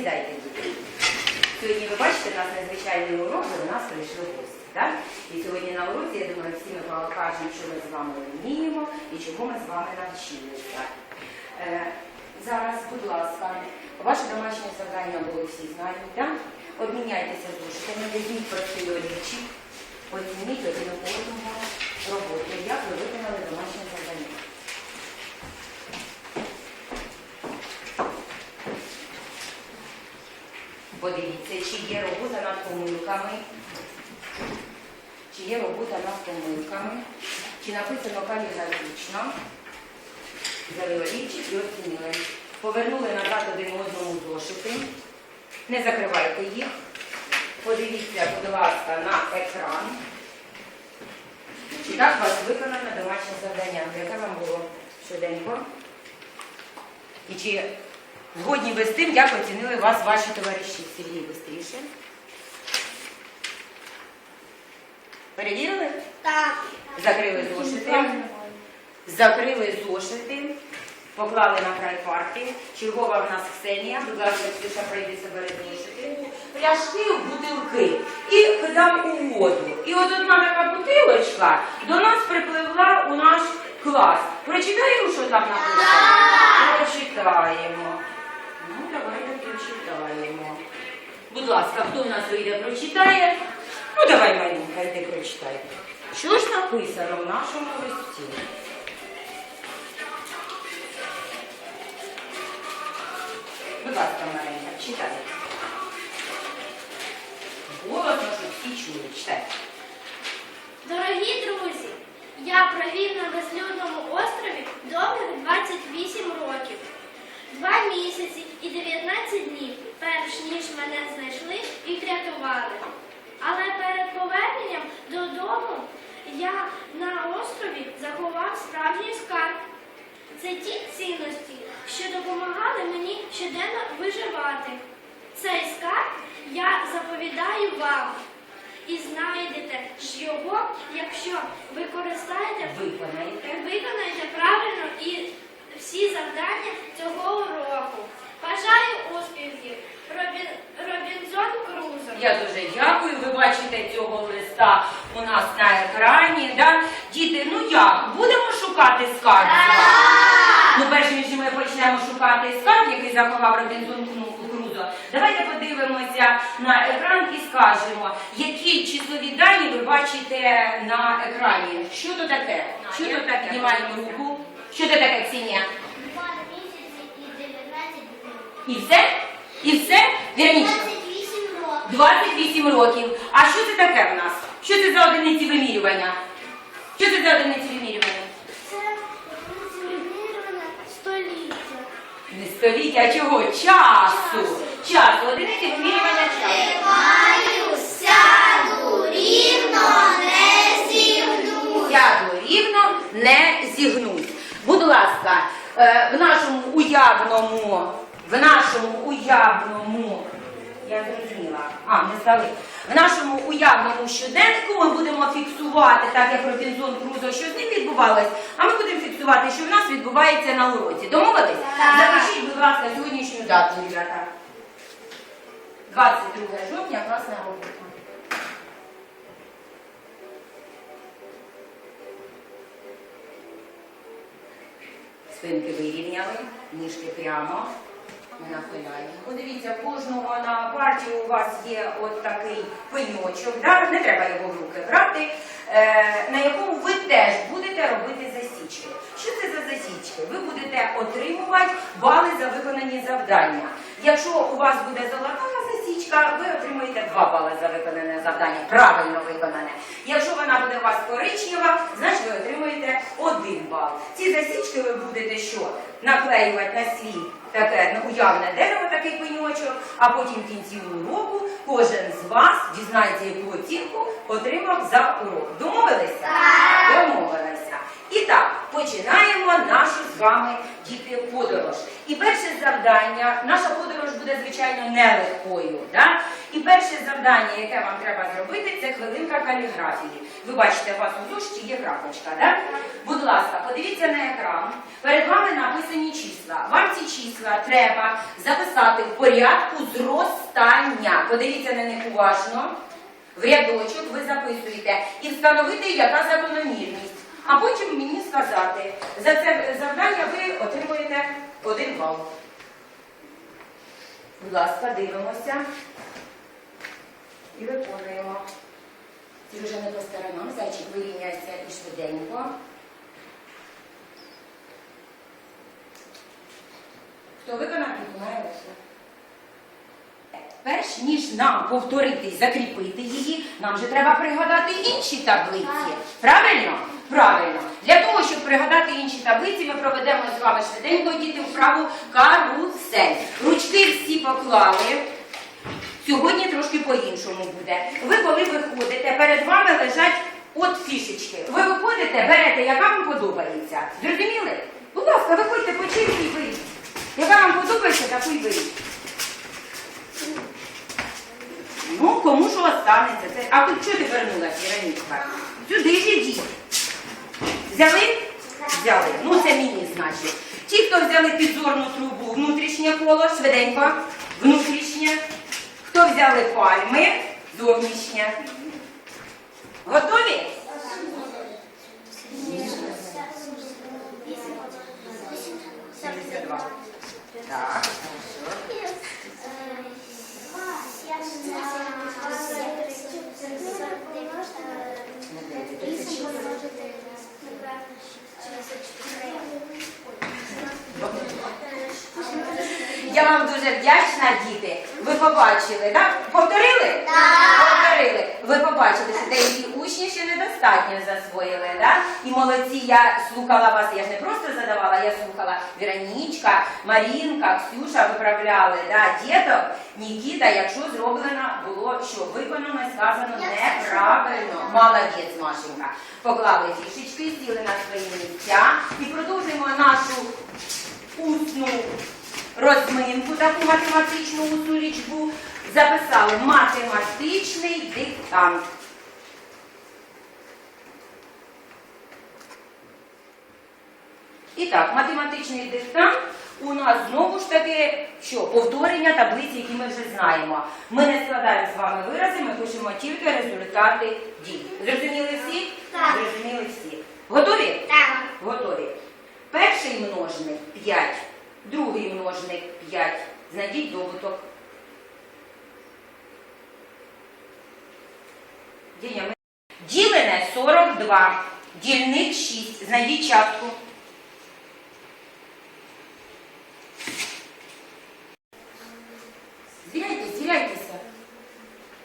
Сідайте, діти. Сьогодні ви бачите, у нас надзвичайний урок, до нас прийшли гості. Так? І сьогодні на уроці, я думаю, всі ми покажемо, що ми з вами вміємо і чого ми з вами навчилися. Е, зараз, будь ласка, ваше домашнє завдання було всі знають? Обміняйтеся зошитами, візьміть простий олівчик, оцініть один одного роботи, як ви виконали домашнє завдання. Подивіться, чи є робота над помилками, чи є робота над помилками, чи написано каліграфічно, взяли олівчик і оцінили. Повернули назад один одному зошити. Не закривайте їх. Подивіться, будь ласка, на екран. Чи так вас виконане домашнє завдання? Яке вам було швиденько? І чи згодні ви з тим, як оцінили вас ваші товариші? Сергій, швидше. Перевірили? Так. Закрили зошити. Закрили зошити. Поклали на край парти. Чергова в нас Ксенія. Будь ласка, Ксюша, прийди себе зошити. Пляшки в бутилки і кидав у воду. І от одна така бутилочка до нас припливла у наш клас. Прочитаємо, що там написано? Прочитаємо. Ну, давайте прочитаємо. Будь ласка, хто в нас вийде, прочитає? Ну, давай, Марінка, йди прочитай. Що ж написано в нашому листі? Будь ласка, Маринка, читай. Голосно, щоб всі чули. Читай. Дорогі друзі, я провів на безлюдному острові довгих 28 років, 2 місяці і 19 днів, перш ніж мене знайшли і врятували. Але перед поверненням додому я на острові заховав справжній скарб. Це ті цінності, що допомагали мені щоденно виживати. Цей скарб я заповідаю вам. І знайдете ж його, якщо використаєте, Виконаєте. виконаєте правильно і всі завдання цього уроку. Бажаю успіхів! Робін, Робінзон Крузо. Я дуже дякую. Ви бачите цього листа у нас на екрані. Да? Діти, ну як? Будемо шукати скарб? Ну, перш ніж ми почнемо шукати скарб, який заховав Робінзон Крузо, давайте подивимося на екран і скажемо, які числові дані ви бачите на екрані. Що то таке? Що то таке? Піднімаємо руку. Що то таке, Ксенія? 2 місяці і 19. І все? І все? Вірніше. 28 років. 28 років. А що це таке в нас? Що це за одиниці вимірювання? Що це за одиниці вимірювання? Це функціонування століття. Не століття, а чого? Часу. Часу. Одиниці вимірювання часу. Маю сяду рівно не зігну. Сяду рівно, не зігнусь. Будь ласка, е, в нашому уявному, в нашому уявному, я зрозуміла, а, не здали. В нашому уявному щоденнику ми будемо фіксувати, так як Робінзон Крузо, що з ним відбувалось, а ми будемо фіксувати, що в нас відбувається на уроці. Домовились? Так. Запишіть, будь ласка, сьогоднішню дату, ребята. 22 жовтня, класна робота. Спинки вирівняли, ніжки прямо. Подивіться, кожного на парті у вас є от такий пеньочок, да? не треба його в руки брати, е, на якому ви теж будете робити засічки. Що це за засічки? Ви будете отримувати бали за виконані завдання. Якщо у вас буде золота засічка, ви отримуєте 2 бали за виконане завдання, правильно виконане. Якщо вона буде у вас коричнева, значить ви отримуєте 1 бал. Ці засічки ви будете що? Наклеювати на свій таке ну, уявне дерево, такий пеньочок, а потім в кінці уроку кожен з вас дізнається, яку оцінку отримав за урок. Домовилися? Домовилися. І так, починаємо нашу з вами діти подорож. І перше завдання, наша подорож буде, звичайно, нелегкою. Да? І перше завдання, яке вам треба зробити, це хвилинка каліграфії. Ви бачите, у вас у зошиті є крапочка, так? Будь ласка, подивіться на екран. Перед вами написані числа. Вам ці числа треба записати в порядку зростання. Подивіться на них уважно. В рядочок ви записуєте і встановити, яка закономірність. А потім мені сказати, за це завдання ви отримуєте один бал. Будь ласка, дивимося і виконуємо. Це вже не по сторонам, зайчик вирівняється і швиденько. Хто виконав, піднімає руку. Перш ніж нам повторити і закріпити її, нам же треба пригадати інші таблиці. Правильно? Правильно. Для того, щоб пригадати інші таблиці, ми проведемо з вами швиденько діти вправу карусель. Ручки всі поклали. Сьогодні трошки по-іншому буде. Ви, коли виходите, перед вами лежать от фішечки. Ви виходите, берете, яка вам подобається. Зрозуміли? Будь ласка, виходьте по черзі і беріть. Яка вам подобається, таку й беріть. Ну, кому що останеться. Це... А тут чого ти вернулася, Іранічка? Сюди ж ідіть. Взяли? Взяли. Ну, це мені, значить. Ті, хто взяли підзорну трубу, внутрішнє коло, швиденько, внутрішнє. Хто взяли пальми, зовнішнє. Готові? 72. Так, хорошо. Я вам дуже вдячна, діти. Ви побачили, так? Повторили? Так. Повторили. Ви побачили, що деякі учні ще недостатньо засвоїли, так? І молодці, я слухала вас, я ж не просто задавала, я слухала Віронічка, Марінка, Ксюша виправляли, да? діток, Нікіта, якщо зроблено було, що виконано, сказано неправильно. Молодець, Машенька. Поклали фішечки, сіли на свої місця і продовжуємо нашу розминку, таку математичну усну лічбу, записали математичний диктант. І так, математичний диктант у нас знову ж таки що? Повторення таблиці, які ми вже знаємо. Ми не складаємо з вами вирази, ми пишемо тільки результати дій. Зрозуміли всі? Так. Зрозуміли всі. Готові? Так. Готові. Перший множник 5, другий множник 5. Знайдіть добуток. Діня, ми- Ділене 42. Дільник 6. Знайдіть частку. Звіряйтесь, звіряйтеся.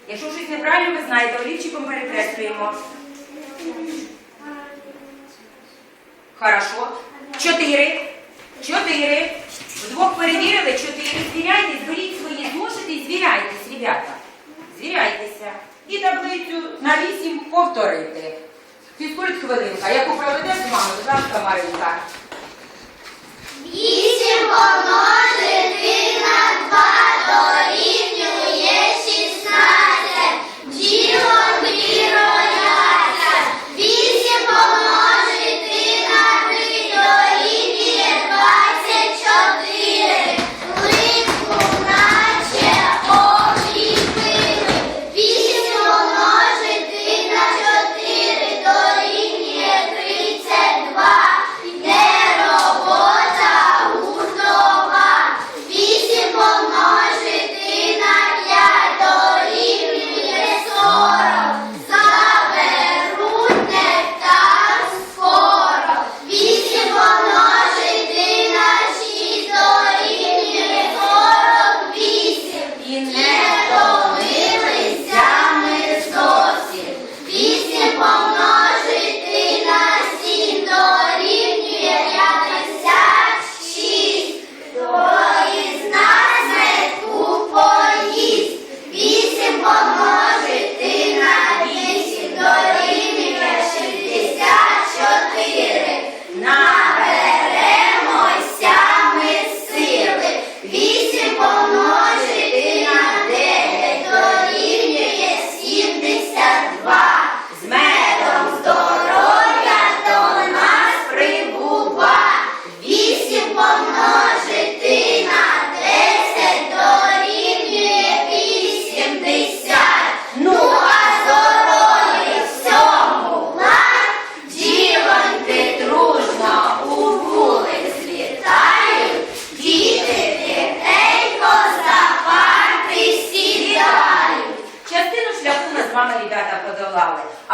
Якщо щось неправильно, ви знаєте, олівчиком перекреслюємо. Хорошо. Чотири. Чотири. Вдвох перевірили, чотири. Звіряйтесь, беріть свої зошити і звіряйтесь, ребята. Звіряйтеся. І таблицю на вісім повторити. Фізкульт хвилинка. Яку проведе з мами, будь ласка, Маринка. Вісім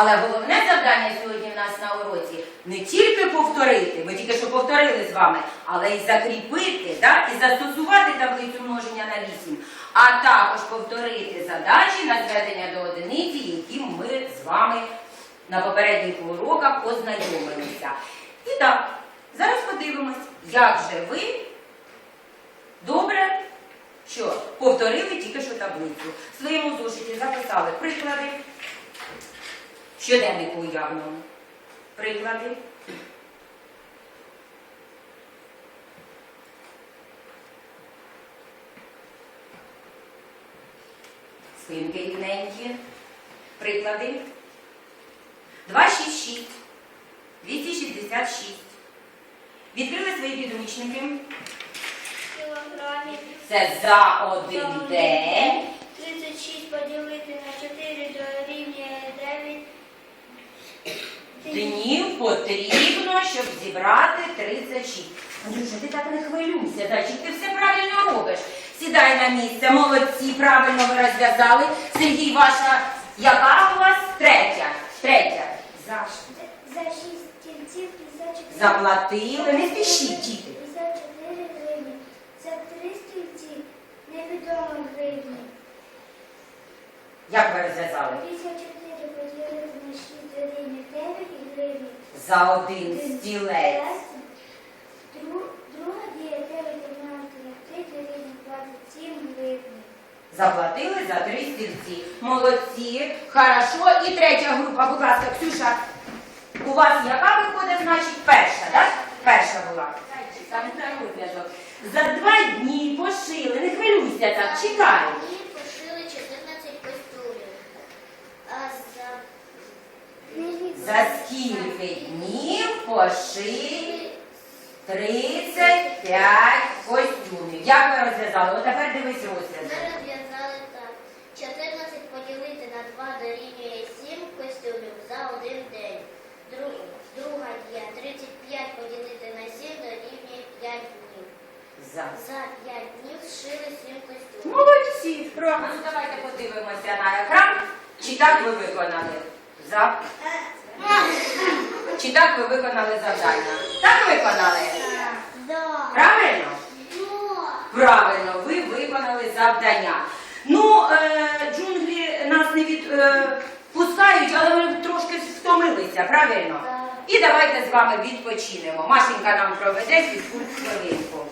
Але головне завдання сьогодні в нас на уроці не тільки повторити, ми тільки що повторили з вами, але і закріпити так, і застосувати таблицю множення на 8, а також повторити задачі на зведення до одиниці, які ми з вами на попередніх уроках познайомилися. І так, зараз подивимось, як же ви добре що повторили тільки що таблицю. В своєму зошиті записали приклади. Щоденнику уявному. Приклади. Спинки рівненькі. Приклади. 266. 266. Відкрили свої підручники. Це за один день. 36 поділити на 4 дорівнює 9. Днів потрібно, щоб зібрати 36. Андрюша, ти так не хвилюйся, зайчик, ти все правильно робиш. Сідай на місце, молодці, правильно ви розв'язали. Сергій, ваша яка у вас? Третя. Третя. За За 6 стільців і за 4. Заплатили. Не спішіть, діти. За 4 гривні. За 3 стільці невідомо гривні. Як ви розв'язали? 54 поділити на 6 дорівнює 9 гривень. За один стілець. Дру- Друга дія 9 помножити на 3 дорівнює 27 гривень. Заплатили за три стільці. Молодці. Хорошо. І третя група, будь ласка, Ксюша. У вас яка виходить, значить, перша, так? Перша була. Там. За два дні пошили. Не хвилюйся так, чекай. Мені пошили 14 костюмів. А за... За скільки днів пошили 35 костюмів. Як ви розв'язали? От тепер дивись Ми розв'язали так. 14 поділити на 2 дорівнює 7 костюмів за один день. Друга дія 35 поділити на 7 дорівнює 5 днів. За. За 5 днів зшили 7 костюмів. Молодці, правильно. Ну, давайте подивимося на екран. Чи так ви виконали? За. Чи так ви виконали завдання? Так виконали? Правильно? Правильно, ви виконали завдання. Ну, е, джунглі нас не відпускають, але ми трошки втомилися, правильно? Так. І давайте з вами відпочинемо. Машенька нам проведе фізкульт хвилинку.